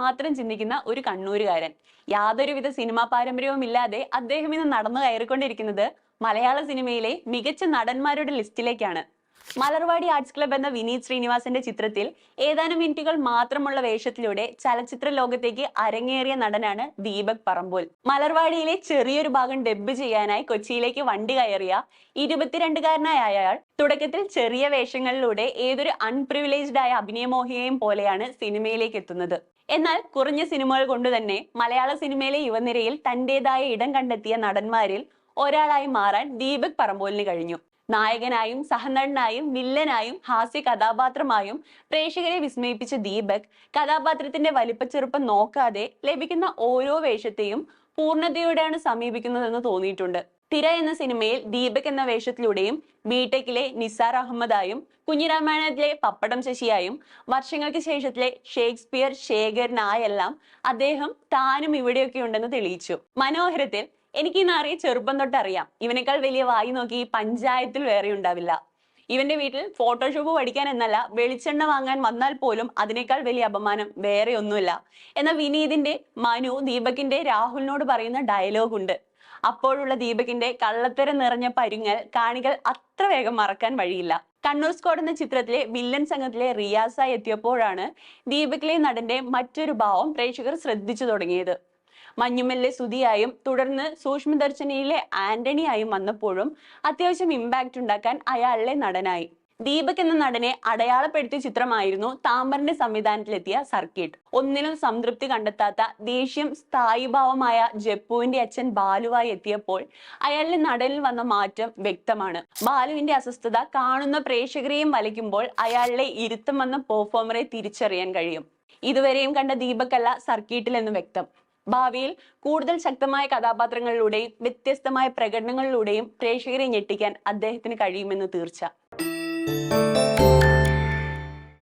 മാത്രം ചിന്തിക്കുന്ന ഒരു കണ്ണൂരുകാരൻ. യാതൊരുവിധ സിനിമാ പാരമ്പര്യവും ഇല്ലാതെ അദ്ദേഹം ഇന്ന് നടന്നു കയറിക്കൊണ്ടിരിക്കുന്നത് മലയാള സിനിമയിലെ മികച്ച നടന്മാരുടെ ലിസ്റ്റിലേക്കാണ്. മലർവാടി ആർട്സ് ക്ലബ് എന്ന വിനീത് ശ്രീനിവാസന്റെ ചിത്രത്തിൽ ഏതാനും മിനിറ്റുകൾ മാത്രമുള്ള വേഷത്തിലൂടെ ചലച്ചിത്ര ലോകത്തേക്ക് അരങ്ങേറിയ നടനാണ് ദീപക് പറമ്പോൾ മലർവാടിയിലെ ചെറിയൊരു ഭാഗം ഡബ്ബ് ചെയ്യാനായി കൊച്ചിയിലേക്ക് വണ്ടി കയറിയ ഇരുപത്തിരണ്ടുകാരനായ അയാൾ തുടക്കത്തിൽ ചെറിയ വേഷങ്ങളിലൂടെ ഏതൊരു അൺപ്രിവിലേജ്ഡ് ആയ അഭിനയമോഹിയെയും പോലെയാണ് സിനിമയിലേക്ക് എത്തുന്നത്. എന്നാൽ കുറഞ്ഞ സിനിമകൾ കൊണ്ട് തന്നെ മലയാള സിനിമയിലെ യുവനിരയിൽ തന്റേതായ ഇടം കണ്ടെത്തിയ നടന്മാരിൽ ഒരാളായി മാറാൻ ദീപക് പറമ്പോലിന് കഴിഞ്ഞു. നായകനായും സഹനടനായും വില്ലനായും ഹാസ്യ കഥാപാത്രമായും പ്രേക്ഷകരെ വിസ്മയിപ്പിച്ച ദീപക് കഥാപാത്രത്തിന്റെ വലിപ്പച്ചെറുപ്പം നോക്കാതെ ലഭിക്കുന്ന ഓരോ വേഷത്തെയും പൂർണതയോടെയാണ് സമീപിക്കുന്നതെന്ന് തോന്നിയിട്ടുണ്ട്. തിര എന്ന സിനിമയിൽ ദീപക് എന്ന വേഷത്തിലൂടെയും ബിടെക്കിലെ നിസാർ അഹമ്മദായും കുഞ്ഞിരാമായണത്തിലെ പപ്പടം ശശിയായും വർഷങ്ങൾക്ക് ശേഷത്തിലെ ഷേക്സ്പിയർ ശേഖരനായെല്ലാം അദ്ദേഹം താനും ഇവിടെയൊക്കെ ഉണ്ടെന്ന് തെളിയിച്ചു. മനോഹരത്തിൽ എനിക്ക് ഈ നാറിയെ ചെറുപ്പം തൊട്ട് അറിയാം ഇവനേക്കാൾ വലിയ വായി നോക്കി ഈ പഞ്ചായത്തിൽ വേറെ ഉണ്ടാവില്ല. ഇവന്റെ വീട്ടിൽ ഫോട്ടോഷോപ്പ് പഠിക്കാൻ എന്നല്ല വെളിച്ചെണ്ണ വാങ്ങാൻ വന്നാൽ പോലും അതിനേക്കാൾ വലിയ അപമാനം വേറെ ഒന്നുമില്ല. എന്ന വിനീതിന്റെ മനു ദീപകിന്റെ രാഹുലിനോട് പറയുന്ന ഡയലോഗ് ഉണ്ട്. അപ്പോഴുള്ള ദീപകിന്റെ കള്ളത്തരം നിറഞ്ഞ പരുങ്ങൽ കാണികൾ അത്ര വേഗം മറക്കാൻ വഴിയില്ല. കണ്ണൂർ സ്ക്വാഡ് എന്ന ചിത്രത്തിലെ വില്ലൻ സംഘത്തിലെ റിയാസായി എത്തിയപ്പോഴാണ് ദീപകിലെ നടന്റെ മറ്റൊരു ഭാവം പ്രേക്ഷകർ ശ്രദ്ധിച്ചു തുടങ്ങിയത്. മഞ്ഞുമല്ലെ സുതിയായും തുടർന്ന് സൂക്ഷ്മദർശനിയിലെ ആന്റണിയായും വന്നപ്പോഴും അത്യാവശ്യം ഇമ്പാക്റ്റ് ഉണ്ടാക്കാൻ അയാളിലെ നടനായി. ദീപക് എന്ന നടനെ അടയാളപ്പെടുത്തിയ ചിത്രമായിരുന്നു താമ്പറിന്റെ സംവിധാനത്തിലെത്തിയ സർക്കിട്ട്. ഒന്നിലും സംതൃപ്തി കണ്ടെത്താത്ത ദേഷ്യം സ്ഥായിഭാവമായ ജപ്പുവിന്റെ അച്ഛൻ ബാലുവായി എത്തിയപ്പോൾ അയാളിലെ നടനിൽ വന്ന മാറ്റം വ്യക്തമാണ്. ബാലുവിന്റെ അസ്വസ്ഥത കാണുന്ന പ്രേക്ഷകരെയും വലയ്ക്കുമ്പോൾ അയാളിലെ ഇരുത്തം വന്ന പെർഫോമറെ തിരിച്ചറിയാൻ കഴിയും. ഇതുവരെയും കണ്ട ദീപകല്ല സർക്കിട്ടിൽ എന്ന് വ്യക്തം. ഭാവിയിൽ കൂടുതൽ ശക്തമായ കഥാപാത്രങ്ങളിലൂടെയും വ്യത്യസ്തമായ പ്രകടനങ്ങളിലൂടെയും പ്രേക്ഷകരെ ഞെട്ടിക്കാൻ അദ്ദേഹത്തിന് കഴിയുമെന്ന് തീർച്ച.